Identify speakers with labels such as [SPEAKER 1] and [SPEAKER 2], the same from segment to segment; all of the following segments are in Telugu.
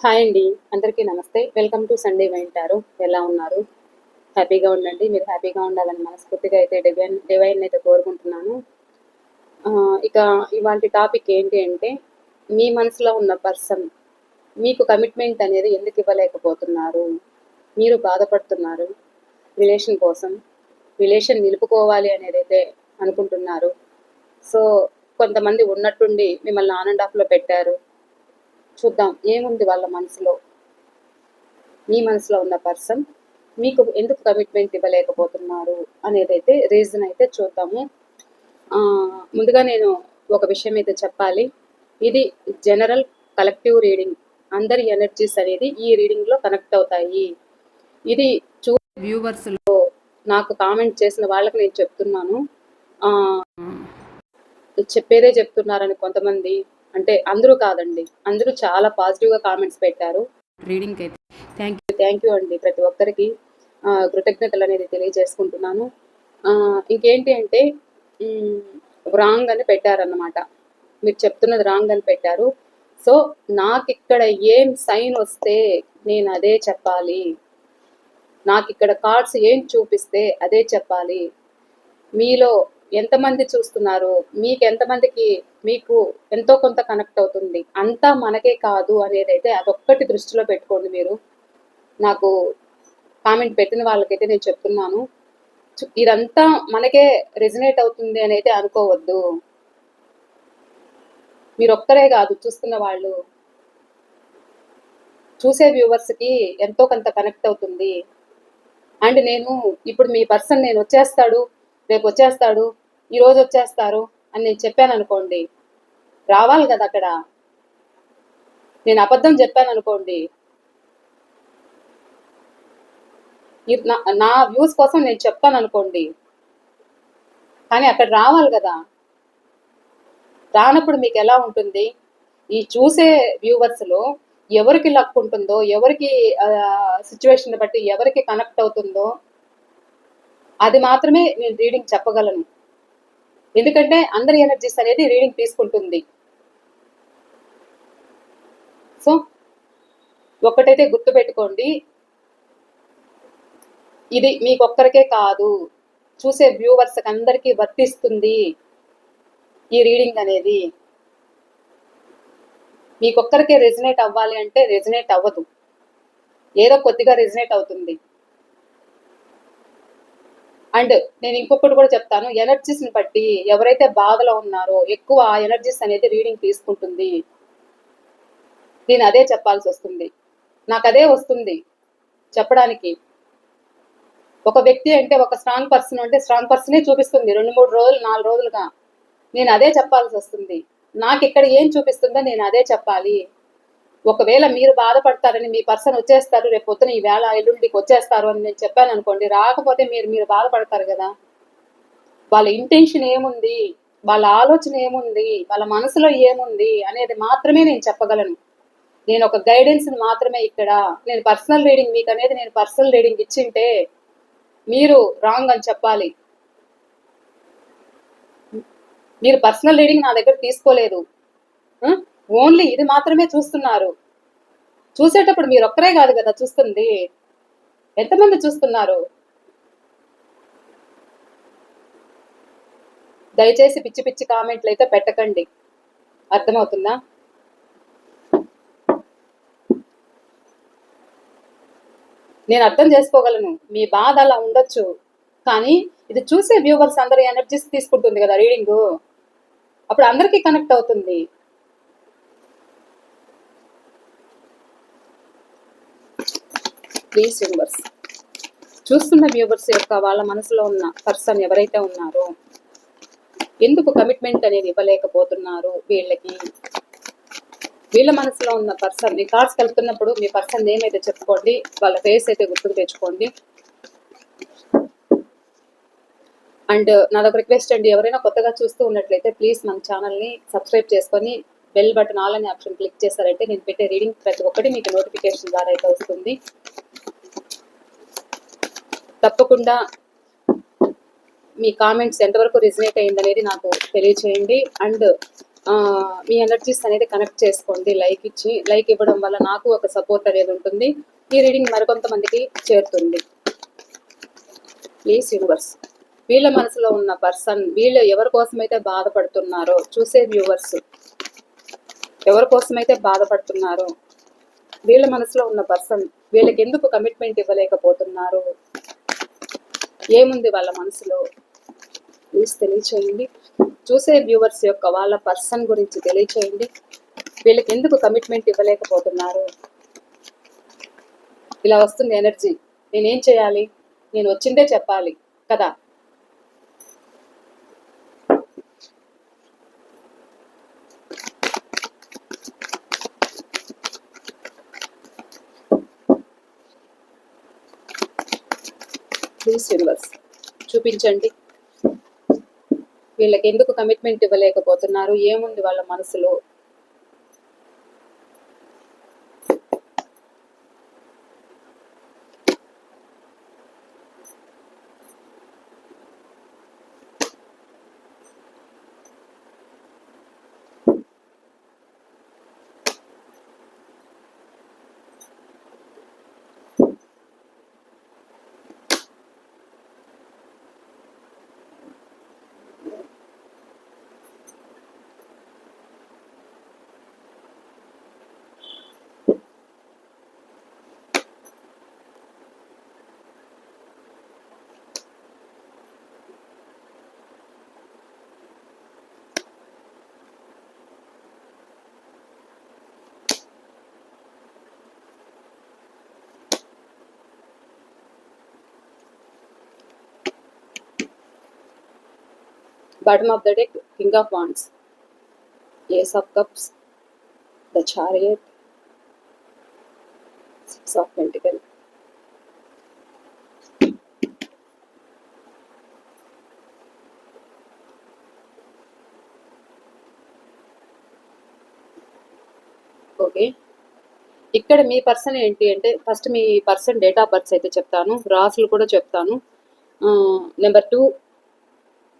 [SPEAKER 1] హాయ్ అండి. అందరికీ నమస్తే. వెల్కమ్ టు సండే వింటారు ఎలా ఉన్నారు? హ్యాపీగా ఉండండి. మీరు హ్యాపీగా ఉండాలని మనస్ఫూర్తిగా అయితే డివైన్ డివైన్ అయితే కోరుకుంటున్నాను. ఇక ఇవాంటి టాపిక్ ఏంటి అంటే మీ మనసులో ఉన్న పర్సన్ మీకు కమిట్మెంట్ అనేది ఎందుకు ఇవ్వలేకపోతున్నారు? మీరు బాధపడుతున్నారు. రిలేషన్ కోసం రిలేషన్ నిలుపుకోవాలి అనేది అయితే అనుకుంటున్నారు. సో కొంతమంది ఉన్నట్టుండి మిమ్మల్ని ఆన్ అండ్ ఆఫ్లో పెట్టారు. చూద్దాం ఏముంది వాళ్ళ మనసులో? మీ మనసులో ఉన్న పర్సన్ మీకు ఎందుకు కమిట్మెంట్ ఇవ్వలేకపోతున్నారు అనేది అయితే రీజన్ అయితే చూద్దాము. ముందుగా నేను ఒక విషయం అయితే చెప్పాలి. ఇది జనరల్ కలెక్టివ్ రీడింగ్ అందరి ఎనర్జీస్ అనేది ఈ రీడింగ్లో కనెక్ట్ అవుతాయి. ఇది చూ వ్యూవర్స్లో నాకు కామెంట్ చేసిన వాళ్ళకి నేను చెప్తున్నాను. చెప్పేదే చెప్తున్నారని కొంతమంది అంటే అందరూ కాదండి అందరూ చాలా పాజిటివ్గా కామెంట్స్ పెట్టారు. అయితే. థ్యాంక్ యూ థ్యాంక్ యూ అండి ప్రతి ఒక్కరికి. కృతజ్ఞతలు అనేది తెలియజేసుకుంటున్నాను. ఇంకేంటి అంటే రాంగ్ అని పెట్టారన్నమాట. మీరు చెప్తున్నది రాంగ్ అని పెట్టారు. సో నాకు ఇక్కడ ఏం సైన్ వస్తే నేను అదే చెప్పాలి. నాకు ఇక్కడ కార్డ్స్ ఏం చూపిస్తే అదే చెప్పాలి. మీలో ఎంతమంది చూస్తున్నారు? మీకు ఎంతమందికి మీకు ఎంతో కొంత కనెక్ట్ అవుతుంది? అంతా మనకే కాదు అనేది అయితే అదొక్కటి దృష్టిలో పెట్టుకోండి మీరు. నాకు కామెంట్ పెట్టిన వాళ్ళకైతే నేను చెప్తున్నాను. ఇదంతా మనకే రెజినేట్ అవుతుంది అని అయితే అనుకోవద్దు. మీరు ఒక్కరే కాదు చూస్తున్న వాళ్ళు. చూసే వ్యూవర్స్కి ఎంతో కొంత కనెక్ట్ అవుతుంది. అండ్ నేను ఇప్పుడు మీ పర్సన్ నేను వచ్చేస్తాడు రేపు వచ్చేస్తాడు ఈరోజు వచ్చేస్తారు అని నేను చెప్పాను అనుకోండి రావాలి కదా అక్కడ. నేను అబద్ధం చెప్పాను అనుకోండి నా- నా వ్యూస్ కోసం నేను చెప్తాను అనుకోండి కానీ అక్కడ రావాలి కదా. రానప్పుడు మీకు ఎలా ఉంటుంది? ఈ చూసే వ్యూవర్స్లో ఎవరికి లక్ ఉంటుందో ఎవరికి సిచ్యువేషన్ బట్టి ఎవరికి కనెక్ట్ అవుతుందో అది మాత్రమే నేను రీడింగ్ చెప్పగలను. ఎందుకంటే అందరి ఎనర్జీస్ అనేది రీడింగ్ తీసుకుంటుంది. సో ఒక్కటైతే గుర్తుపెట్టుకోండి. ఇది మీకు ఒక్కరికే కాదు. చూసే వ్యూవర్స్ అందరికీ వర్తిస్తుంది ఈ రీడింగ్ అనేది. మీకొక్కరికే రెజినేట్ అవ్వాలి అంటే రెజినేట్ అవ్వదు. ఏదో కొద్దిగా రెజినేట్ అవుతుంది. అండ్ నేను ఇంకొకటి కూడా చెప్తాను ఎనర్జీస్ని బట్టి ఎవరైతే బాధలో ఉన్నారో ఎక్కువ ఆ ఎనర్జీస్ అనేది రీడింగ్ తీసుకుంటుంది. నేను అదే చెప్పాల్సి వస్తుంది. నాకు అదే వస్తుంది చెప్పడానికి. ఒక వ్యక్తి అంటే ఒక స్ట్రాంగ్ పర్సన్ అంటే స్ట్రాంగ్ పర్సనే చూపిస్తుంది రెండు మూడు రోజులు నాలుగు రోజులుగా. నేను అదే చెప్పాల్సి వస్తుంది. నాకు ఇక్కడ ఏం చూపిస్తుందో నేను అదే చెప్పాలి. ఒకవేళ మీరు బాధపడతారని మీ పర్సన్ వచ్చేస్తారు రేపు పొద్దున ఈ వేళ ఎల్లుండికి వచ్చేస్తారు అని నేను చెప్పాను అనుకోండి రాకపోతే మీరు మీరు బాధపడతారు కదా. వాళ్ళ ఇంటెన్షన్ ఏముంది? వాళ్ళ ఆలోచన ఏముంది? వాళ్ళ మనసులో ఏముంది? అనేది మాత్రమే నేను చెప్పగలను. నేను ఒక గైడెన్స్ మాత్రమే ఇక్కడ నేను పర్సనల్ రీడింగ్ మీకు అనేది నేను పర్సనల్ రీడింగ్ ఇచ్చింటే మీరు రాంగ్ అని చెప్పాలి. మీరు పర్సనల్ రీడింగ్ నా దగ్గర తీసుకోలేదు. ఓన్లీ ఇది మాత్రమే చూస్తున్నారు. చూసేటప్పుడు మీరు ఒక్కరే కాదు కదా చూస్తుంది. ఎంతమంది చూస్తున్నారు? దయచేసి పిచ్చి పిచ్చి కామెంట్లు అయితే పెట్టకండి. అర్థమవుతుందా? నేను అర్థం చేసుకోగలను. మీ బాధ అలా ఉండొచ్చు. కానీ ఇది చూసే వ్యూవర్స్ అందరి ఎనర్జీస్ తీసుకుంటుంది కదా రీడింగ్. అప్పుడు అందరికీ కనెక్ట్ అవుతుంది. ప్లీజ్ వ్యూవర్స్ చూస్తున్న వ్యూవర్స్ యొక్క వాళ్ళ మనసులో ఉన్న పర్సన్ ఎవరైతే ఉన్నారో ఎందుకు కమిట్మెంట్ అనేది ఇవ్వలేకపోతున్నారు వీళ్ళకి? వీళ్ళ మనసులో ఉన్న పర్సన్ మీ కార్డ్స్ కలుపుతున్నప్పుడు మీ పర్సన్ ఏమైతే చెప్పుకోండి వాళ్ళ ఫేస్ అయితే గుర్తుకు తెచ్చుకోండి. అండ్ నాదొక రిక్వెస్ట్ అండి ఎవరైనా కొత్తగా చూస్తూ ఉన్నట్లయితే ప్లీజ్ మన ఛానల్ని సబ్స్క్రైబ్ చేసుకొని బెల్ బటన్ ఆల్ అనే ఆప్షన్ క్లిక్ చేశారంటే నేను పెట్టే రీడింగ్ ప్రతి ఒక్కటి మీకు నోటిఫికేషన్ ద్వారా అయితే వస్తుంది. తప్పకుండా మీ కామెంట్స్ ఎంతవరకు రిజనేట్ అయింది అనేది నాకు తెలియచేయండి. అండ్ మీ ఎనర్జీస్ అనేది కనెక్ట్ చేసుకోండి. లైక్ ఇచ్చి లైక్ ఇవ్వడం వల్ల నాకు ఒక సపోర్ట్ అనేది ఉంటుంది. ఈ రీడింగ్ మరికొంతమందికి చేరుతుంది. ప్లీజ్ యూనివర్స్ వీళ్ళ మనసులో ఉన్న పర్సన్ వీళ్ళు ఎవరి కోసమైతే బాధపడుతున్నారో చూసే వ్యూవర్స్ ఎవరి కోసమైతే బాధపడుతున్నారో వీళ్ళ మనసులో ఉన్న పర్సన్ వీళ్ళకి ఎందుకు కమిట్మెంట్ ఇవ్వలేకపోతున్నారు? ఏముంది వాళ్ళ మనసులో? ప్లీజ్ తెలియచేయండి. చూసే వ్యూవర్స్ యొక్క వాళ్ళ పర్సన్ గురించి తెలియచేయండి. వీళ్ళకి ఎందుకు కమిట్మెంట్ ఇవ్వలేకపోతున్నారు? ఇలా వస్తుంది ఎనర్జీ. నేనేం చేయాలి? నేను వచ్చిందే చెప్పాలి కదా. ప్లీజ్ యూనివర్స్ చూపించండి. వీళ్ళకి ఎందుకు కమిట్మెంట్ ఇవ్వలేకపోతున్నారు? ఏముంది వాళ్ళ మనసులో? Bottom of the deck king of wands ace of cups the chariot six of pentacle okay ఇక్కడ మీ పర్సన్ ఏంటి అంటే ఫస్ట్ మీ పర్సన్ డేట్ ఆఫ్ బర్త్స్ అయితే చెప్తాను. రాసులు కూడా చెప్తాను. Number two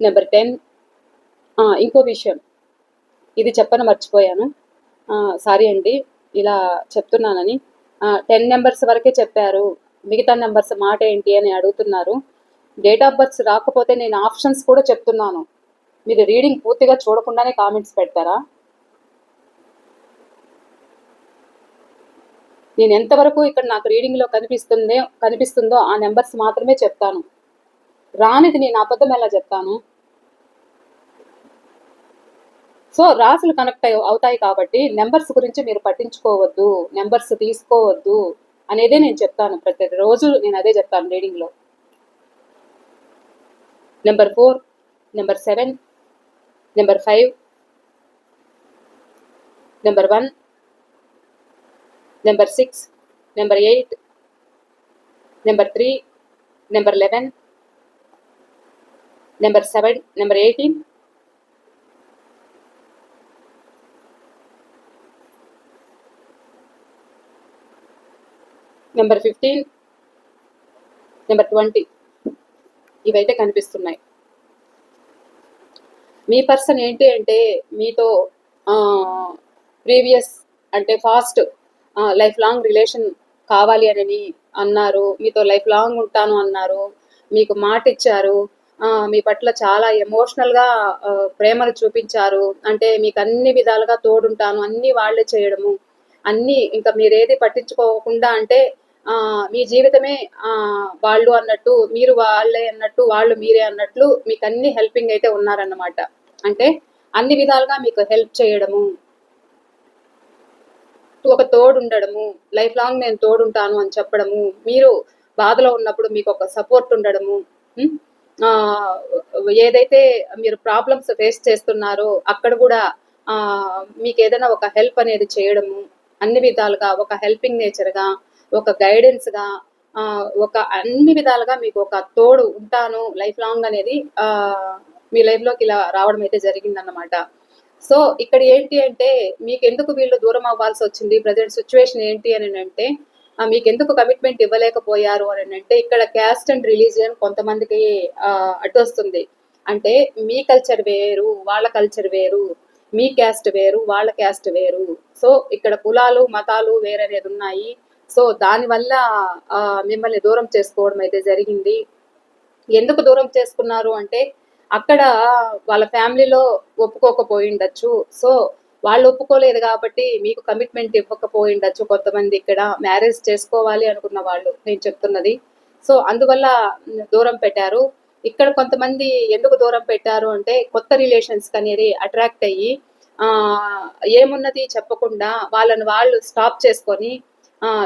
[SPEAKER 1] number ten. ఇంకో విషయం. ఇది చెప్పను మర్చిపోయాను. సారీ అండి ఇలా చెప్తున్నానని. టెన్ నెంబర్స్ వరకే చెప్పారు. మిగతా నెంబర్స్ మాట ఏంటి అని అడుగుతున్నారు. డేట్ ఆఫ్ బర్త్స్ రాకపోతే నేను ఆప్షన్స్ కూడా చెప్తున్నాను. మీరు రీడింగ్ పూర్తిగా చూడకుండానే కామెంట్స్ పెడతారా? నేను ఎంతవరకు ఇక్కడ నాకు రీడింగ్లో కనిపిస్తుందో కనిపిస్తుందో ఆ నెంబర్స్ మాత్రమే చెప్తాను. రానిది నేను అబద్ధం ఎలా చెప్తాను? సో రాసులు కనెక్ట్ అవుతాయి కాబట్టి నెంబర్స్ గురించి మీరు పట్టించుకోవద్దు నెంబర్స్ తీసుకోవద్దు అనేదే నేను చెప్తాను ప్రతిరోజు నేను అదే చెప్తాను రీడింగ్లో number four number seven number five number one number six number eight number three number eleven number seven number eighteen number fifteen number twenty ఇవైతే కనిపిస్తున్నాయి. మీ పర్సన్ ఏంటి అంటే మీతో ప్రీవియస్ అంటే ఫాస్ట్ లైఫ్ లాంగ్ రిలేషన్ కావాలి అని అన్నారు మీతో లైఫ్ లాంగ్ ఉంటాను అన్నారు మీకు మాట ఇచ్చారు మీ పట్ల చాలా ఎమోషనల్గా ప్రేమను చూపించారు అంటే మీకు అన్ని విధాలుగా తోడుంటాను అన్ని వాళ్ళే చేయడము అన్ని ఇంకా మీరేది పట్టించుకోకుండా అంటే మీ జీవితమే ఆ, వాళ్ళు అన్నట్టు మీరు వాళ్ళే అన్నట్టు వాళ్ళు మీరే అన్నట్లు మీకు అన్ని హెల్పింగ్ అయితే ఉన్నారన్నమాట. అంటే అన్ని విధాలుగా మీకు హెల్ప్ చేయడము ఒక తోడు ఉండడము లైఫ్ లాంగ్ నేను తోడుంటాను అని చెప్పడము మీరు బాధలో ఉన్నప్పుడు మీకు ఒక సపోర్ట్ ఉండడము ఏదైతే మీరు ప్రాబ్లమ్స్ ఫేస్ చేస్తున్నారో అక్కడ కూడా మీకు ఏదైనా ఒక హెల్ప్ అనేది చేయడము అన్ని విధాలుగా ఒక హెల్పింగ్ నేచర్గా ఒక గైడెన్స్గా ఒక అన్ని విధాలుగా మీకు ఒక తోడు ఉంటాను లైఫ్ లాంగ్ అనేది మీ లైఫ్లోకి ఇలా రావడం అయితే జరిగిందన్నమాట. సో ఇక్కడ ఏంటి అంటే మీకు ఎందుకు వీళ్ళు దూరం అవ్వాల్సి వచ్చింది? ప్రజెంట్ సిచ్యువేషన్ ఏంటి అని అంటే మీకు ఎందుకు కమిట్మెంట్ ఇవ్వలేకపోయారు అని అంటే ఇక్కడ క్యాస్ట్ అండ్ రిలీజియన్ కొంతమందికి అటు వస్తుంది. అంటే మీ కల్చర్ వేరు వాళ్ళ కల్చర్ వేరు మీ క్యాస్ట్ వేరు వాళ్ళ క్యాస్ట్ వేరు. సో ఇక్కడ కులాలు మతాలు వేరనేది ఉన్నాయి. సో దానివల్ల మిమ్మల్ని దూరం చేసుకోవడం అయితే జరిగింది. ఎందుకు దూరం చేసుకున్నారు అంటే అక్కడ వాళ్ళ ఫ్యామిలీలో ఒప్పుకోకపోయి ఉండొచ్చు సో వాళ్ళు ఒప్పుకోలేదు కాబట్టి మీకు కమిట్మెంట్ ఇవ్వకపోయి ఉండొచ్చు కొంతమంది ఇక్కడ. మ్యారేజ్ చేసుకోవాలి అనుకున్న వాళ్ళు నేను చెప్తున్నది. సో అందువల్ల దూరం పెట్టారు. ఇక్కడ కొంతమంది ఎందుకు దూరం పెట్టారు అంటే కొత్త రిలేషన్స్ అనేది అట్రాక్ట్ అయ్యి ఏమున్నది చెప్పకుండా వాళ్ళని వాళ్ళు స్టాప్ చేసుకొని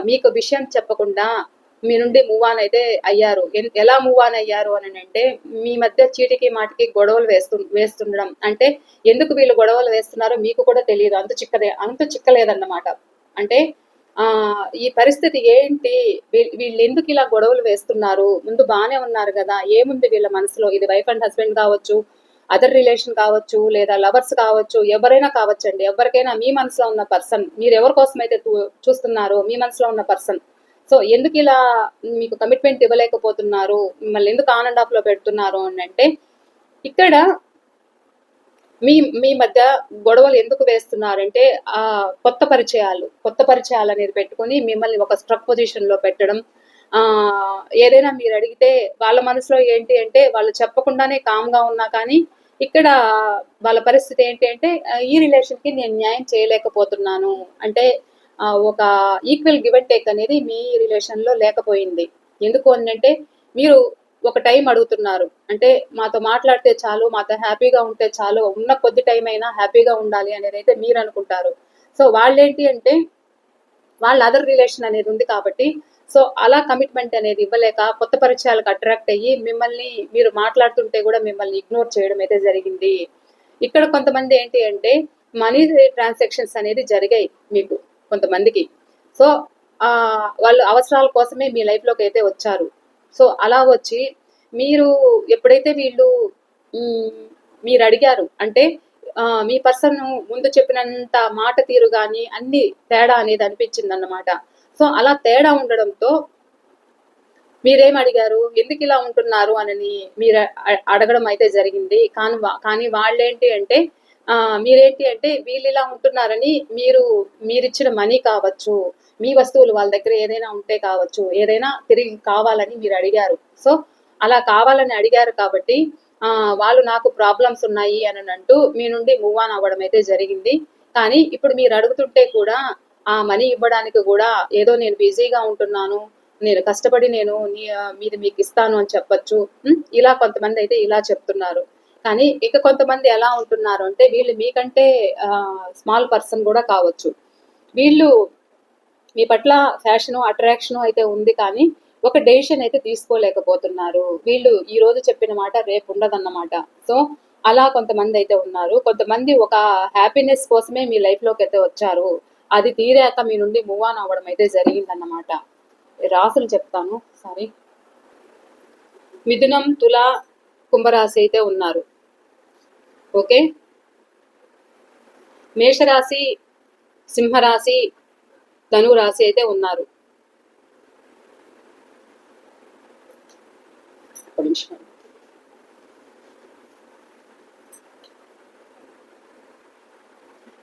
[SPEAKER 1] మీకు విషయం చెప్పకుండా మీ నుండి మూవ్ ఆన్ అయితే అయ్యారు. ఎన్- ఎలా మూవ్ ఆన్ అయ్యారు అని అంటే మీ మధ్య చీటికి మాటికి గొడవలు వేస్తు వేస్తుండడం. అంటే ఎందుకు వీళ్ళు గొడవలు వేస్తున్నారో మీకు కూడా తెలియదు. అంత చిక్కదే అంత చిక్కలేదన్నమాట. అంటే ఆ ఈ పరిస్థితి ఏంటి? వీళ్ళు ఎందుకు ఇలా గొడవలు వేస్తున్నారు? ముందు బాగానే ఉన్నారు కదా. ఏముంది వీళ్ళ మనసులో? ఇది వైఫ్ అండ్ హస్బెండ్ కావచ్చు అదర్ రిలేషన్ కావచ్చు లేదా లవర్స్ కావచ్చు ఎవరైనా కావచ్చండి. ఎవరికైనా మీ మనసులో ఉన్న పర్సన్ మీరు ఎవరి కోసం అయితే చూ- చూస్తున్నారో మీ మనసులో ఉన్న పర్సన్ సో ఎందుకు ఇలా మీకు కమిట్మెంట్ ఇవ్వలేకపోతున్నారు? మిమ్మల్ని ఎందుకు ఆన్ అండ్ ఆఫ్లో పెడుతున్నారు అని అంటే ఇక్కడ మీ మీ మధ్య గొడవలు ఎందుకు వేస్తున్నారంటే ఆ కొత్త పరిచయాలు కొత్త పరిచయాలు అనేది పెట్టుకొని మిమ్మల్ని ఒక స్ట్రక్ పొజిషన్లో పెట్టడం ఏదైనా మీరు అడిగితే వాళ్ళ మనసులో ఏంటి అంటే వాళ్ళు చెప్పకుండానే కామ్గా ఉన్నా కానీ ఇక్కడ వాళ్ళ పరిస్థితి ఏంటి అంటే ఈ రిలేషన్కి నేను న్యాయం చేయలేకపోతున్నాను. అంటే ఒక ఈక్వల్ గివ్ అండ్ టేక్ అనేది మీ రిలేషన్లో లేకపోయింది. ఎందుకు అని అంటే మీరు ఒక టైం అడుగుతున్నారు. అంటే మాతో మాట్లాడితే చాలు మాతో హ్యాపీగా ఉంటే చాలు ఉన్న కొద్ది టైం అయినా హ్యాపీగా ఉండాలి అనేది అయితే మీరు అనుకుంటారు. సో వాళ్ళేంటి అంటే వాళ్ళ అదర్ రిలేషన్ అనేది ఉంది కాబట్టి సో అలా కమిట్మెంట్ అనేది ఇవ్వలేక కొత్త పరిచయాలకు అట్రాక్ట్ అయ్యి మిమ్మల్ని మీరు మాట్లాడుతుంటే కూడా మిమ్మల్ని ఇగ్నోర్ చేయడం అయితే జరిగింది. ఇక్కడ కొంతమంది ఏంటి అంటే మనీ ట్రాన్సాక్షన్స్ అనేది జరిగాయి మీకు కొంతమందికి. సో ఆ వాళ్ళు అవసరాల కోసమే మీ లైఫ్లోకి అయితే వచ్చారు. సో అలా వచ్చి మీరు ఎప్పుడైతే వీళ్ళు మీరు అడిగారు అంటే మీ పర్సన్ ముందు చెప్పినంత మాట తీరు కానీ అన్ని తేడా అనేది అనిపించింది అన్నమాట సో అలా తేడా ఉండడంతో మీరేం అడిగారు ఎందుకు ఇలా ఉంటున్నారు? అని మీరు అడగడం అయితే జరిగింది. కానీ కానీ వాళ్ళేంటి అంటే మీరేంటి అంటే వీళ్ళు ఇలా ఉంటున్నారని మీరు మీరిచ్చిన మనీ కావచ్చు మీ వస్తువులు వాళ్ళ దగ్గర ఏదైనా ఉంటే కావచ్చు ఏదైనా తిరిగి కావాలని మీరు అడిగారు. సో అలా కావాలని అడిగారు కాబట్టి వాళ్ళు నాకు ప్రాబ్లమ్స్ ఉన్నాయి అని అంటూ మీ నుండి మూవ్ ఆన్ అవ్వడం అయితే జరిగింది. కానీ ఇప్పుడు మీరు అడుగుతుంటే కూడా ఆ మనీ ఇవ్వడానికి కూడా ఏదో నేను బిజీగా ఉంటున్నాను నేను కష్టపడి నేను నీ- మీది మీకు ఇస్తాను అని చెప్పొచ్చు. ఇలా కొంతమంది అయితే ఇలా చెప్తున్నారు. కానీ ఇక కొంతమంది ఎలా ఉంటున్నారు అంటే వీళ్ళు మీకంటే స్మాల్ పర్సన్ కూడా కావచ్చు. వీళ్ళు మీ పట్ల ఫ్యాషన్ అట్రాక్షన్ అయితే ఉంది కానీ ఒక డెసిషన్ అయితే తీసుకోలేకపోతున్నారు. వీళ్ళు ఈ రోజు చెప్పిన మాట రేపు ఉండదన్నమాట. సో అలా కొంతమంది అయితే ఉన్నారు. కొంతమంది ఒక హ్యాపీనెస్ కోసమే మీ లైఫ్లోకి అయితే వచ్చారు. అది తీరాక మీ నుండి మూవ్ ఆన్ అవ్వడం అయితే జరిగిందన్నమాట. రాసులు చెప్తాను సారీ మిథునం తుల కుంభరాశి అయితే ఉన్నారు. ఓకే? మేషరాశి సింహరాశి ధను రాశి అయితే ఉన్నారు.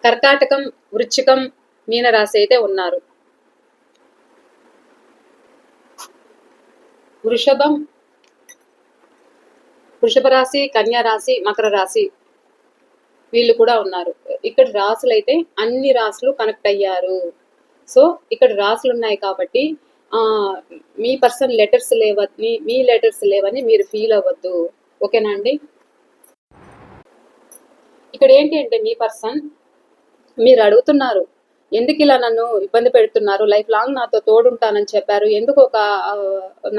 [SPEAKER 1] కర్కాటకం వృచ్చికం మీనరాశి అయితే ఉన్నారు. వృషభం వృషభ రాశి కన్యా రాశి మకర రాశి వీళ్ళు కూడా ఉన్నారు. ఇక్కడ రాసులు అయితే అన్ని రాసులు కనెక్ట్ అయ్యారు. సో ఇక్కడ రాసులు ఉన్నాయి కాబట్టి మీ పర్సన్ లెటర్స్ లేవని మీ లెటర్స్ లేవని మీరు ఫీల్ అవ్వద్దు. ఓకేనా అండి? ఇక్కడ ఏంటి అంటే మీ పర్సన్ మీరు అడుగుతున్నారు ఎందుకు ఇలా నన్ను ఇబ్బంది పెడుతున్నారు? లైఫ్ లాంగ్ నాతో తోడుంటానని చెప్పారు. ఎందుకు ఒక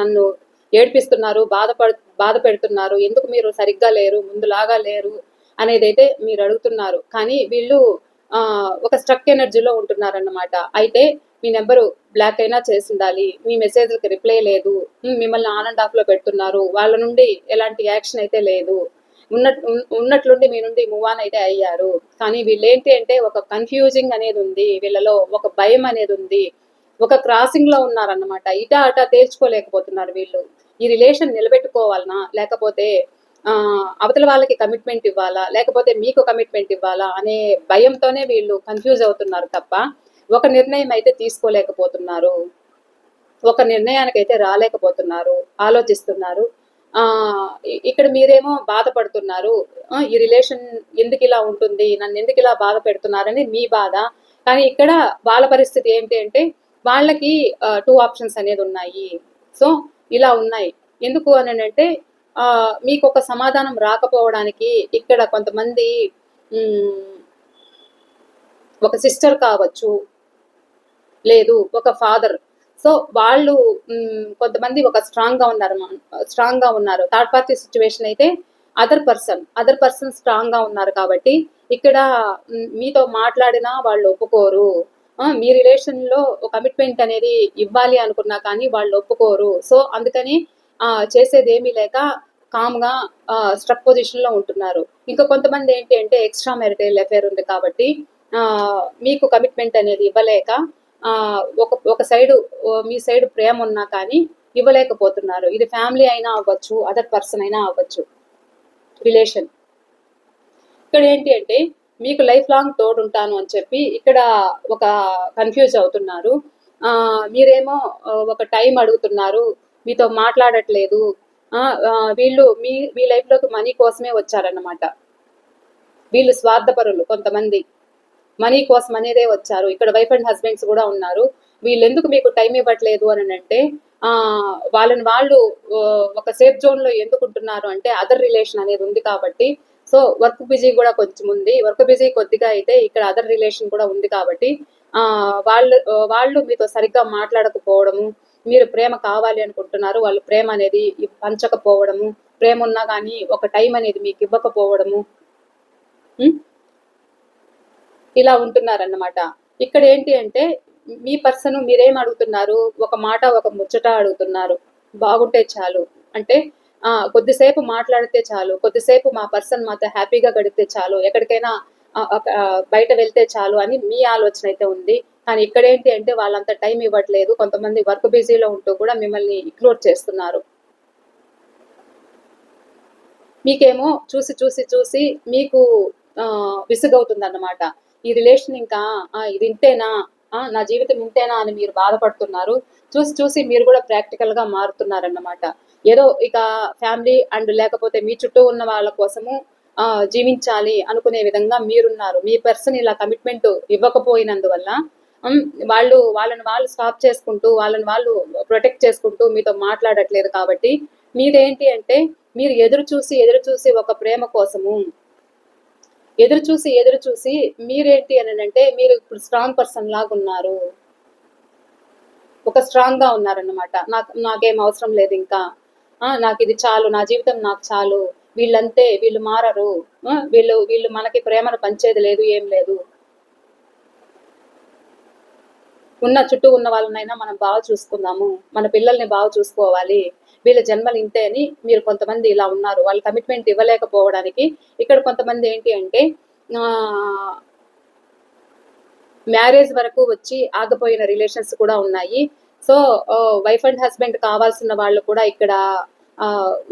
[SPEAKER 1] నన్ను ఏడ్పిస్తున్నారు? బాధపడు బాధ పెడుతున్నారు? ఎందుకు మీరు సరిగ్గా లేరు? ముందులాగా లేరు? అనేది అయితే మీరు అడుగుతున్నారు. కానీ వీళ్ళు ఆ, ఒక స్ట్రక్ ఎనర్జీలో ఉంటున్నారన్నమాట. అయితే మీ నెంబరు బ్లాక్ అయినా చేసి ఉండాలి. మీ మెసేజ్లకి రిప్లై లేదు. మిమ్మల్ని ఆన్ అండ్ ఆఫ్లో పెడుతున్నారు. వాళ్ళ నుండి ఎలాంటి యాక్షన్ అయితే లేదు. ఉన్నట్ ఉన్- ఉన్నట్లుండి మీ నుండి మూవ్ ఆన్ అయితే అయ్యారు. కానీ వీళ్ళు ఏంటి అంటే ఒక కన్ఫ్యూజింగ్ అనేది ఉంది. వీళ్ళలో ఒక భయం అనేది ఉంది. ఒక క్రాసింగ్లో ఉన్నారన్నమాట. ఇటా అటా తేల్చుకోలేకపోతున్నారు వీళ్ళు. ఈ రిలేషన్ నిలబెట్టుకోవాలనా? లేకపోతే అవతల వాళ్ళకి కమిట్మెంట్ ఇవ్వాలా? లేకపోతే మీకు కమిట్మెంట్ ఇవ్వాలా? అనే భయంతోనే వీళ్ళు కన్ఫ్యూజ్ అవుతున్నారు తప్ప ఒక నిర్ణయం అయితే తీసుకోలేకపోతున్నారు. ఒక నిర్ణయానికి అయితే రాలేకపోతున్నారు. ఆలోచిస్తున్నారు. ఇక్కడ మీరేమో బాధపడుతున్నారు. ఈ రిలేషన్ ఎందుకు ఇలా ఉంటుంది? నన్ను ఎందుకు ఇలా బాధ పెడుతున్నారని మీ బాధ. కానీ ఇక్కడ వాళ్ళ పరిస్థితి ఏంటి అంటే వాళ్ళకి టూ ఆప్షన్స్ అనేది ఉన్నాయి. సో ఇలా ఉన్నాయి. ఎందుకు అని అంటే మీకు ఒక సమాధానం రాకపోవడానికి ఇక్కడ కొంతమంది ఒక సిస్టర్ కావచ్చు లేదు ఒక ఫాదర్ సో వాళ్ళు కొంతమంది ఒక స్ట్రాంగ్గా ఉన్నారు స్ట్రాంగ్గా ఉన్నారు. థర్డ్ పార్టీ సిచ్యువేషన్ అయితే అదర్ పర్సన్ అదర్ పర్సన్ స్ట్రాంగ్గా ఉన్నారు కాబట్టి ఇక్కడ మీతో మాట్లాడినా వాళ్ళు ఒప్పుకోరు. మీ రిలేషన్లో కమిట్మెంట్ అనేది ఇవ్వాలి అనుకున్నా కానీ వాళ్ళు ఒప్పుకోరు. సో అందుకని చేసేది ఏమీ లేక కామ్గా స్ట్రక్ పొజిషన్లో ఉంటున్నారు. ఇంకా కొంతమంది ఏంటి అంటే ఎక్స్ట్రా మెరిటల్ అఫేర్ ఉంది కాబట్టి ఆ, మీకు కమిట్మెంట్ అనేది ఇవ్వలేక ఒక ఒక సైడ్ మీ సైడ్ ప్రేమ ఉన్నా కానీ ఇవ్వలేకపోతున్నారు. ఇది ఫ్యామిలీ అయినా అవ్వచ్చు అదర్ పర్సన్ అయినా అవ్వచ్చు. రిలేషన్. ఇక్కడ ఏంటి అంటే మీకు లైఫ్ లాంగ్ తోడుంటాను అని చెప్పి ఇక్కడ ఒక కన్ఫ్యూజ్ అవుతున్నారు. ఆ, మీరేమో ఒక టైం అడుగుతున్నారు. మీతో మాట్లాడట్లేదు. వీళ్ళు మీ మీ లైఫ్లోకి మనీ కోసమే వచ్చారన్నమాట. వీళ్ళు స్వార్థపరులు కొంతమంది. మనీ కోసం అనేదే వచ్చారు. ఇక్కడ వైఫ్ అండ్ హస్బెండ్స్ కూడా ఉన్నారు. వీళ్ళు ఎందుకు మీకు టైం ఇవ్వట్లేదు అని అంటే ఆ వాళ్ళని వాళ్ళు ఒక సేఫ్ జోన్లో ఎందుకు ఉంటున్నారు అంటే అదర్ రిలేషన్ అనేది ఉంది కాబట్టి. సో వర్క్ బిజీ కూడా కొంచెం ఉంది. వర్క్ బిజీ కొద్దిగా అయితే ఇక్కడ అదర్ రిలేషన్ కూడా ఉంది కాబట్టి ఆ వాళ్ళు వాళ్ళు మీతో సరిగ్గా మాట్లాడకపోవడము మీరు ప్రేమ కావాలి అనుకుంటున్నారు వాళ్ళు ప్రేమ అనేది పంచకపోవడము ప్రేమ ఉన్నా కానీ ఒక టైం అనేది మీకు ఇవ్వకపోవడము. ఇలా ఉంటున్నారన్నమాట. ఇక్కడ ఏంటి అంటే మీ పర్సన్ మీరేం అడుగుతున్నారు? ఒక మాట ఒక ముచ్చట అడుగుతున్నారు. బాగుంటే చాలు. అంటే కొద్దిసేపు మాట్లాడితే చాలు. కొద్దిసేపు మా పర్సన్ మాతో హ్యాపీగా గడిపితే చాలు. ఎక్కడికైనా బయట వెళ్తే చాలు అని మీ ఆలోచన అయితే ఉంది. కానీ ఇక్కడ ఏంటి అంటే వాళ్ళంత టైం ఇవ్వట్లేదు. కొంతమంది వర్క్ బిజీలో ఉంటూ కూడా మిమ్మల్ని ఇగ్నోర్ చేస్తున్నారు. మీకేమో చూసి చూసి చూసి మీకు విసుగవుతుంది అన్నమాట ఈ రిలేషన్ ఇంకా ఆ, ఇది ఇంతేనా? ఆ, నా జీవితం ఇంతేనా అని మీరు బాధపడుతున్నారు. చూసి చూసి మీరు కూడా ప్రాక్టికల్గా మారుతున్నారన్నమాట. ఏదో ఇక ఫ్యామిలీ అండ్ లేకపోతే మీ చుట్టూ ఉన్న వాళ్ళ కోసము ఆ, జీవించాలి అనుకునే విధంగా మీరున్నారు. మీ పర్సన్ ఇలా కమిట్మెంట్ ఇవ్వకపోయినందువల్ల వాళ్ళు వాళ్ళని వాళ్ళు స్టాప్ చేసుకుంటూ వాళ్ళని వాళ్ళు ప్రొటెక్ట్ చేసుకుంటూ మీతో మాట్లాడట్లేదు కాబట్టి మీదేంటి అంటే మీరు ఎదురు చూసి ఎదురు చూసి ఒక ప్రేమ కోసము ఎదురు చూసి ఎదురు చూసి మీరేంటి అని అంటే మీరు ఇప్పుడు స్ట్రాంగ్ పర్సన్ లాగా ఉన్నారు. ఒక స్ట్రాంగ్గా ఉన్నారన్నమాట. నాకు నాకేం అవసరం లేదు ఇంకా. నాకు ఇది చాలు నా జీవితం నాకు చాలు. వీళ్ళంతే వీళ్ళు మారరు. వీళ్ళు వీళ్ళు మనకి ప్రేమను పంచేది లేదు ఏం లేదు. ఉన్న చుట్టూ ఉన్న వాళ్ళనైనా మనం బాగా చూసుకుందాము. మన పిల్లల్ని బాగా చూసుకోవాలి. వీళ్ళ జన్మలు ఇంతే అని మీరు కొంతమంది ఇలా ఉన్నారు. వాళ్ళు కమిట్మెంట్ ఇవ్వలేకపోవడానికి ఇక్కడ కొంతమంది ఏంటి అంటే మ్యారేజ్ వరకు వచ్చి ఆగిపోయిన రిలేషన్స్ కూడా ఉన్నాయి. సో వైఫ్ అండ్ హస్బెండ్ కావాల్సిన వాళ్ళు కూడా ఇక్కడ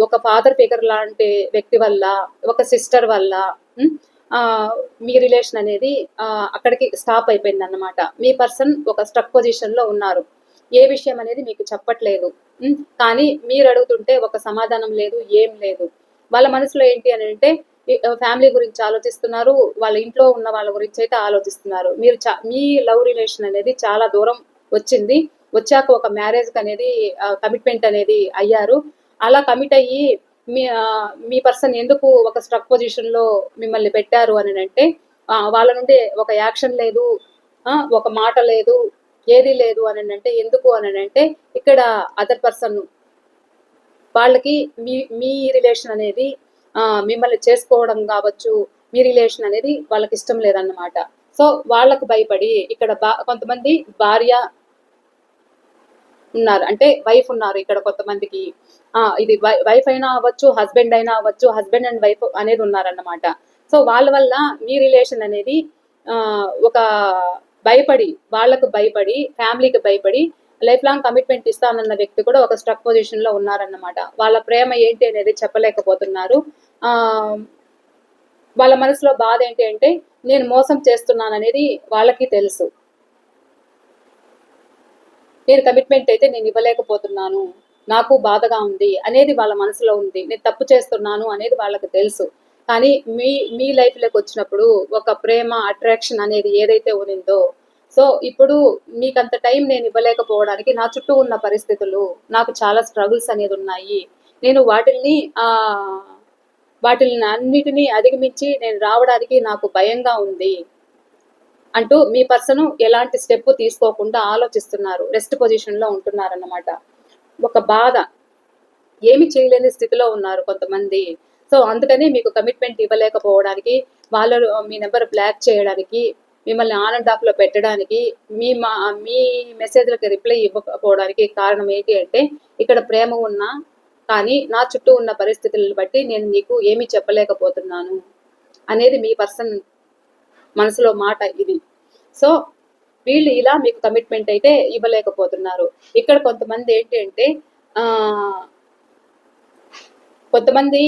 [SPEAKER 1] ఒక ఫాదర్ ఫిగర్ లాంటి వ్యక్తి వల్ల ఒక సిస్టర్ వల్ల మీ రిలేషన్ అనేది అక్కడికి స్టాప్ అయిపోయింది అన్నమాట మీ పర్సన్ ఒక స్ట్రక్ పొజిషన్లో ఉన్నారు. ఏ విషయం అనేది మీకు చెప్పట్లేదు. కానీ మీరు అడుగుతుంటే ఒక సమాధానం లేదు ఏం లేదు. వాళ్ళ మనసులో ఏంటి అని అంటే ఫ్యామిలీ గురించి ఆలోచిస్తున్నారు వాళ్ళ ఇంట్లో ఉన్న వాళ్ళ గురించి అయితే ఆలోచిస్తున్నారు. మీరు మీ లవ్ రిలేషన్ అనేది చాలా దూరం వచ్చింది. వచ్చాక ఒక మ్యారేజ్ అనేది కమిట్మెంట్ అనేది అయ్యారు. అలా కమిట్ అయ్యి మీ మీ పర్సన్ ఎందుకు ఒక స్ట్రక్ పొజిషన్లో మిమ్మల్ని పెట్టారు అని అంటే వాళ్ళ నుండి ఒక యాక్షన్ లేదు ఒక మాట లేదు ఏది లేదు అని అంటే ఎందుకు అని అంటే ఇక్కడ అదర్ పర్సన్ వాళ్ళకి మీ మీ రిలేషన్ అనేది మిమ్మల్ని చేసుకోవడం కావచ్చు మీ రిలేషన్ అనేది వాళ్ళకి ఇష్టం లేదన్నమాట. సో వాళ్ళకు భయపడి ఇక్కడ బా కొంతమంది భార్య ఉన్నారు. అంటే వైఫ్ ఉన్నారు ఇక్కడ కొంతమందికి. ఇది ఇది వైఫ్ అయినా అవ్వచ్చు హస్బెండ్ అయినా అవ్వచ్చు హస్బెండ్ అండ్ వైఫ్ అనేది ఉన్నారన్నమాట. సో వాళ్ళ వల్ల మీ రిలేషన్ అనేది ఆ ఒక భయపడి వాళ్ళకు భయపడి ఫ్యామిలీకి భయపడి లైఫ్ లాంగ్ కమిట్మెంట్ ఇస్తానన్న వ్యక్తి కూడా ఒక స్ట్రక్ పొజిషన్లో ఉన్నారన్నమాట. వాళ్ళ ప్రేమ ఏంటి అనేది చెప్పలేకపోతున్నారు. ఆ వాళ్ళ మనసులో బాధ ఏంటి అంటే నేను మోసం చేస్తున్నాను అనేది వాళ్ళకి తెలుసు. నేను కమిట్మెంట్ అయితే నేను ఇవ్వలేకపోతున్నాను. నాకు బాధగా ఉంది అనేది వాళ్ళ మనసులో ఉంది. నేను తప్పు చేస్తున్నాను అనేది వాళ్ళకి తెలుసు. కానీ మీ మీ లైఫ్లోకి వచ్చినప్పుడు ఒక ప్రేమ అట్రాక్షన్ అనేది ఏదైతే ఉనిందో సో ఇప్పుడు మీకు అంత టైం నేను ఇవ్వలేకపోవడానికి నా చుట్టూ ఉన్న పరిస్థితులు నాకు చాలా స్ట్రగుల్స్ అనేది ఉన్నాయి. నేను వాటిల్ని వాటిని అన్నిటినీ అధిగమించి నేను రావడానికి నాకు భయంగా ఉంది అంటూ మీ పర్సన్ ఎలాంటి స్టెప్ తీసుకోకుండా ఆలోచిస్తున్నారు రెస్ట్ పొజిషన్లో ఉంటున్నారన్నమాట. ఒక బాధ. ఏమి చేయలేని స్థితిలో ఉన్నారు కొంతమంది. సో అందుకనే మీకు కమిట్మెంట్ ఇవ్వలేకపోవడానికి వాళ్ళు మీ నెంబర్ బ్లాక్ చేయడానికి మిమ్మల్ని ఆన్ అండ్ ఆఫ్లో పెట్టడానికి మీ మా మీ మెసేజ్లకు రిప్లై ఇవ్వకపోవడానికి కారణం ఏంటి అంటే ఇక్కడ ప్రేమ ఉన్నా కానీ నా చుట్టూ ఉన్న పరిస్థితులను బట్టి నేను నీకు ఏమీ చెప్పలేకపోతున్నాను అనేది మీ పర్సన్ మనసులో మాట ఇది. సో వీళ్ళు ఇలా మీకు కమిట్మెంట్ అయితే ఇవ్వలేకపోతున్నారు. ఇక్కడ కొంతమంది ఏంటి అంటే కొంతమంది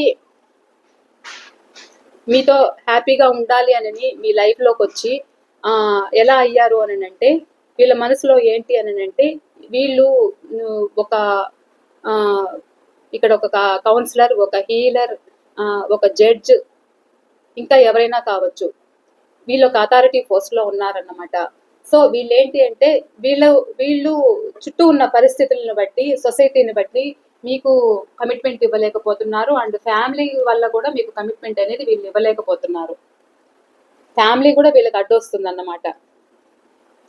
[SPEAKER 1] మీతో హ్యాపీగా ఉండాలి అని మీ లైఫ్లోకి వచ్చి ఎలా అయ్యారు అని అంటే వీళ్ళ మనసులో ఏంటి అని అంటే వీళ్ళు ఒక ఇక్కడ ఒక కౌన్సిలర్ ఒక హీలర్ ఒక జడ్జ్ ఇంకా ఎవరైనా కావచ్చు. వీళ్ళు ఒక అథారిటీ పోస్ట్లో ఉన్నారన్నమాట. సో వీళ్ళు ఏంటి అంటే వీళ్ళు వీళ్ళు చుట్టూ ఉన్న పరిస్థితులను బట్టి సొసైటీని బట్టి మీకు కమిట్మెంట్ ఇవ్వలేకపోతున్నారు అండ్ ఫ్యామిలీ వల్ల కూడా మీకు కమిట్మెంట్ అనేది వీళ్ళు ఇవ్వలేకపోతున్నారు. ఫ్యామిలీ కూడా వీళ్ళకి అడ్డొస్తుంది అన్నమాట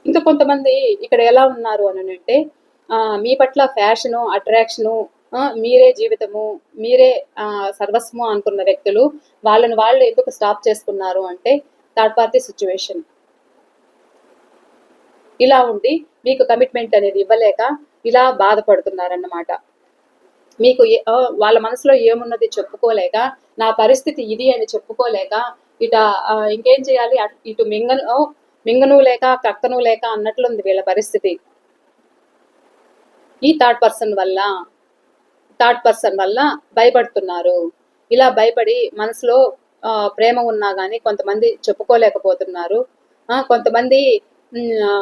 [SPEAKER 1] ఇంకా కొంతమంది ఇక్కడ ఎలా ఉన్నారు అని అంటే మీ పట్ల ఫ్యాషను అట్రాక్షను మీరే జీవితము మీరే సర్వస్వము అనుకున్న వ్యక్తులు వాళ్ళని వాళ్ళు ఎందుకు స్టాప్ చేసుకున్నారు అంటే థర్డ్ పార్టీ సిచ్యువేషన్ ఇలా ఉండి మీకు కమిట్మెంట్ అనేది ఇవ్వలేక ఇలా బాధపడుతున్నారన్నమాట. మీకు వాళ్ళ మనసులో ఏమున్నది చెప్పుకోలేక నా పరిస్థితి ఇది అని చెప్పుకోలేక ఇట ఇంకేం చేయాలి? అటు- ఇటు మింగను మింగను లేక కక్కను లేక అన్నట్లుంది వీళ్ళ పరిస్థితి. ఈ థర్డ్ పర్సన్ వల్ల థర్డ్ పర్సన్ వల్ల భయపడుతున్నారు. ఇలా భయపడి మనసులో ప్రేమ ఉన్నా కానీ కొంతమంది చెప్పుకోలేకపోతున్నారు. కొంతమంది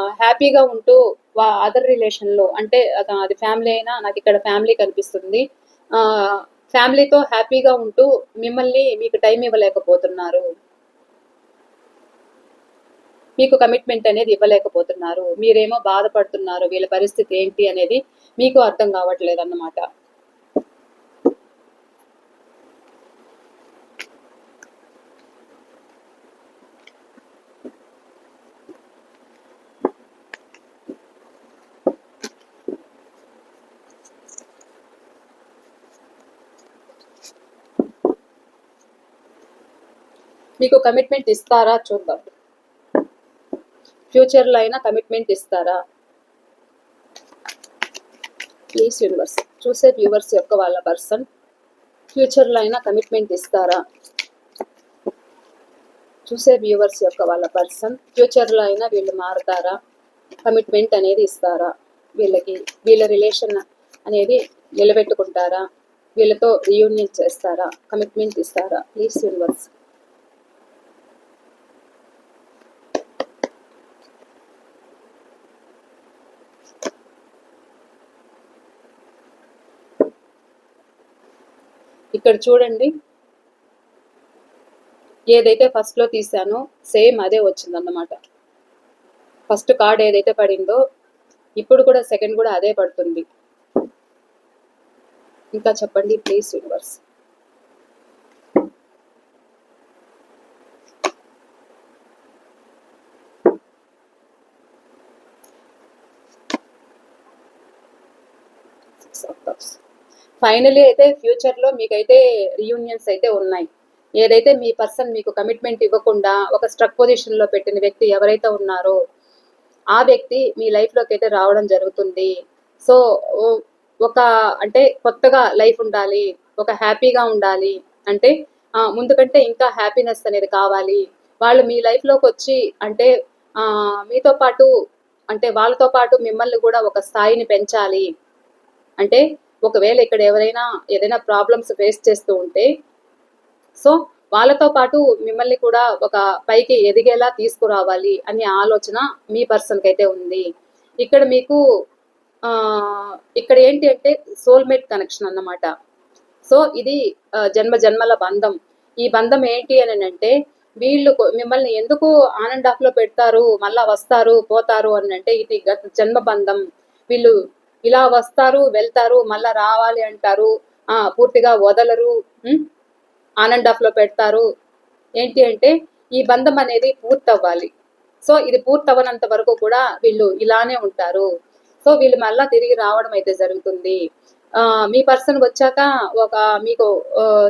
[SPEAKER 1] హ్యాపీగా ఉంటూ అదర్ రిలేషన్లో అంటే అది- ఫ్యామిలీ అయినా నాకు ఇక్కడ ఫ్యామిలీ కనిపిస్తుంది. ఫ్యామిలీతో హ్యాపీగా ఉంటూ మిమ్మల్ని మీకు టైం ఇవ్వలేకపోతున్నారు. మీకు కమిట్మెంట్ అనేది ఇవ్వలేకపోతున్నారు. మీరేమో బాధపడుతున్నారు. వీళ్ళ పరిస్థితి ఏంటి అనేది మీకు అర్థం కావట్లేదు అన్నమాట మీకు కమిట్మెంట్ ఇస్తారా చూద్దాం. ఫ్యూచర్లో అయినా కమిట్మెంట్ ఇస్తారా? ప్లీజ్ యూనివర్స్ చూసే వ్యూవర్స్ యొక్క వాళ్ళ పర్సన్ ఫ్యూచర్లో అయినా కమిట్మెంట్ ఇస్తారా? చూసే వ్యూవర్స్ యొక్క వాళ్ళ పర్సన్ ఫ్యూచర్లో అయినా వీళ్ళు మారుతారా? కమిట్మెంట్ అనేది ఇస్తారా? వీళ్ళకి వీళ్ళ రిలేషన్ అనేది నిలబెట్టుకుంటారా? వీళ్ళతో రియూనియన్ చేస్తారా? కమిట్మెంట్ ఇస్తారా? ప్లీజ్ యూనివర్స్ ఇక్కడ చూడండి. ఏదైతే ఫస్ట్లో తీసానో సేమ్ అదే వచ్చిందన్నమాట. ఫస్ట్ కార్డ్ ఏదైతే పడిందో ఇప్పుడు కూడా సెకండ్ కూడా అదే పడుతుంది. ఇంకా చెప్పండి ప్లీజ్ యూనివర్స్ ఫైనలీ అయితే ఫ్యూచర్లో మీకైతే రియూనియన్స్ అయితే ఉన్నాయి. ఏదైతే మీ పర్సన్ మీకు కమిట్మెంట్ ఇవ్వకుండా ఒక స్ట్రక్ పొజిషన్లో పెట్టిన వ్యక్తి ఎవరైతే ఉన్నారో ఆ వ్యక్తి మీ లైఫ్లోకి అయితే రావడం జరుగుతుంది. సో ఒక అంటే కొత్తగా లైఫ్ ఉండాలి ఒక హ్యాపీగా ఉండాలి అంటే ముందు కంటే ఇంకా హ్యాపీనెస్ అనేది కావాలి. వాళ్ళు మీ లైఫ్లోకి వచ్చి అంటే మీతో పాటు అంటే వాళ్ళతో పాటు మిమ్మల్ని కూడా ఒక స్థాయిని పెంచాలి. అంటే ఒకవేళ ఇక్కడ ఎవరైనా ఏదైనా ప్రాబ్లమ్స్ ఫేస్ చేస్తూ ఉంటే సో వాళ్ళతో పాటు మిమ్మల్ని కూడా ఒక పైకి ఎదిగేలా తీసుకురావాలి అనే ఆలోచన మీ పర్సన్కి అయితే ఉంది. ఇక్కడ మీకు ఆ, ఇక్కడ ఏంటి అంటే సోల్మేట్ కనెక్షన్ అన్నమాట. సో ఇది జన్మ జన్మల బంధం. ఈ బంధం ఏంటి అని అంటే వీళ్ళు మిమ్మల్ని ఎందుకు ఆనండ్ ఆఫ్లో పెడతారు మళ్ళా వస్తారు పోతారు అని అంటే ఇది గత జన్మ బంధం. వీళ్ళు ఇలా వస్తారు వెళ్తారు మళ్ళా రావాలి అంటారు. ఆ పూర్తిగా వదలరు ఉం? ఆనండ్ ఆఫ్లో పెడతారు. ఏంటి అంటే ఈ బంధం అనేది పూర్తవ్వాలి. సో ఇది పూర్తవనంత వరకు కూడా వీళ్ళు ఇలానే ఉంటారు. సో వీళ్ళు మళ్ళా తిరిగి రావడం అయితే జరుగుతుంది. మీ పర్సన్ వచ్చాక ఒక మీకు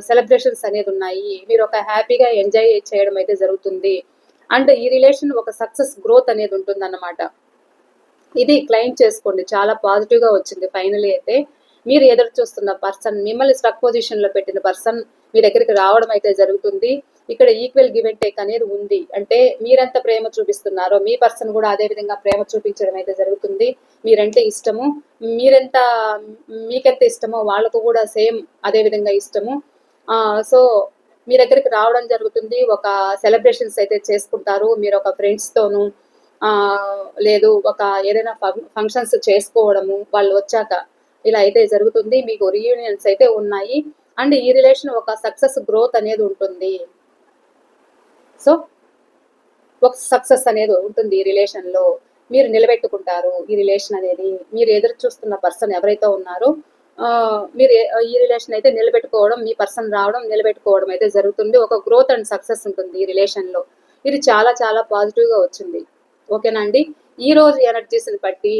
[SPEAKER 1] సెలబ్రేషన్స్ అనేది ఉన్నాయి. మీరు ఒక హ్యాపీగా ఎంజాయ్ చేయడం అయితే జరుగుతుంది. అండ్ ఈ రిలేషన్ ఒక సక్సెస్ గ్రోత్ అనేది ఉంటుంది అన్నమాట ఇది క్లైమ్ చేసుకోండి. చాలా పాజిటివ్గా వచ్చింది. ఫైనలీ అయితే మీరు ఎదురు చూస్తున్న పర్సన్ మిమ్మల్ని స్ట్రక్ పొజిషన్లో పెట్టిన పర్సన్ మీ దగ్గరికి రావడం అయితే జరుగుతుంది. ఇక్కడ ఈక్వల్ గివ్ అండ్ టేక్ అనేది ఉంది. అంటే మీరెంత ప్రేమ చూపిస్తున్నారో మీ పర్సన్ కూడా అదే విధంగా ప్రేమ చూపించడం అయితే జరుగుతుంది. మీరంటే ఇష్టము. మీరెంత మీకెంత ఇష్టమో వాళ్ళకు కూడా సేమ్ అదే విధంగా ఇష్టము. సో మీ దగ్గరికి రావడం జరుగుతుంది. ఒక సెలబ్రేషన్స్ అయితే చేసుకుంటారు. మీరు ఒక ఫ్రెండ్స్ తోను లేదు ఒక ఏదైనా ఫంక్షన్స్ చేసుకోవడము వాళ్ళు వచ్చాక ఇలా అయితే జరుగుతుంది. మీకు రీయూనియన్స్ అయితే ఉన్నాయి. అండ్ ఈ రిలేషన్ ఒక సక్సెస్ గ్రోత్ అనేది ఉంటుంది. సో ఒక సక్సెస్ అనేది ఉంటుంది ఈ రిలేషన్లో మీరు నిలబెట్టుకుంటారు ఈ రిలేషన్ అనేది. మీరు ఎదురు చూస్తున్న పర్సన్ ఎవరైతే ఉన్నారో మీరు ఈ రిలేషన్ అయితే నిలబెట్టుకోవడం మీ పర్సన్ రావడం నిలబెట్టుకోవడం అయితే జరుగుతుంది. ఒక గ్రోత్ అండ్ సక్సెస్ ఉంటుంది ఈ రిలేషన్లో ఇది చాలా చాలా పాజిటివ్గా వచ్చింది. ఓకేనా అండి ఈ రోజు ఎనర్జీస్ బట్టి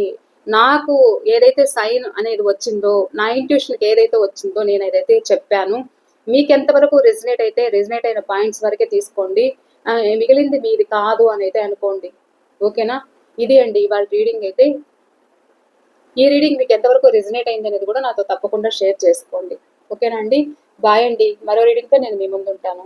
[SPEAKER 1] నాకు ఏదైతే సైన్ అనేది వచ్చిందో నా ఇంట్యూషన్కి ఏదైతే వచ్చిందో నేను ఏదైతే చెప్పాను. మీకు ఎంతవరకు రెజినేట్ అయితే రెజినేట్ అయిన పాయింట్స్ వరకే తీసుకోండి. మిగిలింది మీది కాదు అని అయితే అనుకోండి. ఓకేనా? ఇది అండి ఇవాళ రీడింగ్ అయితే. ఈ రీడింగ్ మీకు ఎంతవరకు రెజినేట్ అయింది అనేది కూడా నాతో తప్పకుండా షేర్ చేసుకోండి. ఓకేనా అండి? బాయ్ అండి. మరో రీడింగ్తో నేను మీ ముందు ఉంటాను.